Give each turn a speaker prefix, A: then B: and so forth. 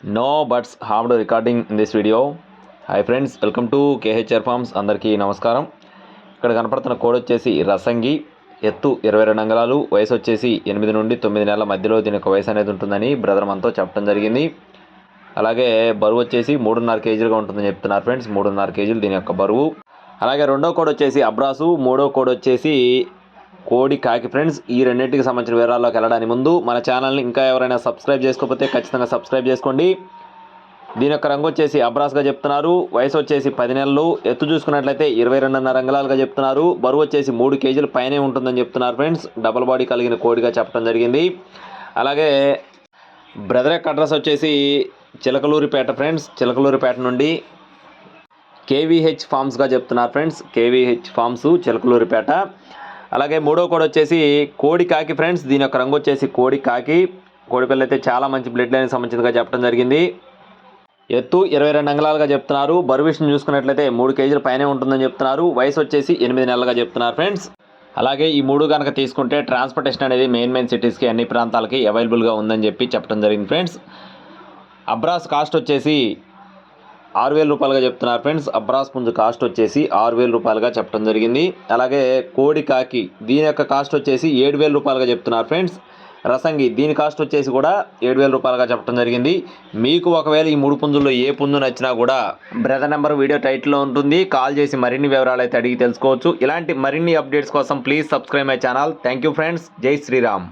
A: No buts hard recording in this video hi friends welcome to KHR farms అందరికీ నమస్కారం. ఇక్కడ కనపడుతున్న code వచ్చేసి రసంగి. ఎత్తు ఇరవై రెండు అంగళాలు వయసు వచ్చేసి ఎనిమిది నుండి తొమ్మిది నెలల మధ్యలో దీని యొక్క వయసు అనేది ఉంటుందని బ్రదర్ మనతో చెప్పడం జరిగింది. అలాగే బరువు వచ్చేసి మూడున్నర కేజీలుగా ఉంటుందని చెప్తున్నారు ఫ్రెండ్స్ మూడున్నర కేజీలు దీని యొక్క బరువు. అలాగే రెండో కోడ్ వచ్చేసి అబ్రాసు. మూడో కోడ్ వచ్చేసి కోడి కాకి ఫ్రెండ్స్ ఈ రెండింటికి సంబంధించిన వివరాల్లోకి వెళ్ళడానికి ముందు మన ఛానల్ని ఇంకా ఎవరైనా సబ్స్క్రైబ్ చేసుకోకపోతే ఖచ్చితంగా సబ్స్క్రైబ్ చేసుకోండి. దీని యొక్క రంగు వచ్చేసి అబ్రాస్గా చెప్తున్నారు. వయసు వచ్చేసి పది నెలలు. ఎత్తు చూసుకున్నట్లయితే ఇరవై రెండున్నర అంగళాలుగా చెప్తున్నారు. బరువు వచ్చేసి మూడు కేజీల పైనే ఉంటుందని చెప్తున్నారు ఫ్రెండ్స్. డబల్ బాడీ కలిగిన కోడిగా చెప్పడం జరిగింది. అలాగే బ్రదర్ యొక్క అడ్రస్ వచ్చేసి చిలకలూరిపేట ఫ్రెండ్స్. చిలకలూరిపేట నుండి కేవీహెచ్ ఫార్మ్స్గా చెప్తున్నారు ఫ్రెండ్స్. KVH forms Chilakaluripet. అలాగే మూడో కోడ్ వచ్చేసి కోడి కాకి ఫ్రెండ్స్ దీని యొక్క రంగు వచ్చేసి కోడి కాకి. కోడిపిల్ల అయితే చాలా మంచి బ్లడ్ లైన్కి సంబంధించిందిగా చెప్పడం జరిగింది. ఎత్తు ఇరవై రెండు అంగళాలుగా చెప్తున్నారు. బరువు చూసుకున్నట్లయితే మూడు కేజీల పైనే ఉంటుందని చెప్తున్నారు. వయసు వచ్చేసి ఎనిమిది నెలలుగా చెప్తున్నారు ఫ్రెండ్స్. అలాగే ఈ మూడు కనుక తీసుకుంటే ట్రాన్స్పోర్టేషన్ అనేది మెయిన్ మెయిన్ సిటీస్కి అన్ని ప్రాంతాలకి అవైలబుల్గా ఉందని చెప్పి చెప్పడం జరిగింది ఫ్రెండ్స్. అబ్రాస్ కాస్ట్ వచ్చేసి ఆరు వేల రూపాయలుగా చెప్తున్నారు ఫ్రెండ్స్. అబ్రాస్ పుంజు కాస్ట్ వచ్చేసి ఆరు వేల రూపాయలుగా చెప్పడం జరిగింది. అలాగే కోడి కాకి దీని యొక్క కాస్ట్ వచ్చేసి ఏడు వేల రూపాయలుగా చెప్తున్నారు ఫ్రెండ్స్. రసంగి దీని కాస్ట్ వచ్చేసి కూడా ఏడు వేల రూపాయలుగా చెప్పడం జరిగింది. మీకు ఒకవేళ ఈ మూడు పుంజుల్లో ఏ పుంజు నచ్చినా కూడా బ్రదర్ నెంబర్ వీడియో టైటిల్లో ఉంటుంది. కాల్ చేసి మరిన్ని వివరాలు అయితే అడిగి తెలుసుకోవచ్చు. ఇలాంటి మరిన్ని అప్డేట్స్ కోసం please subscribe my channel. Thank you friends. Jai Shriram.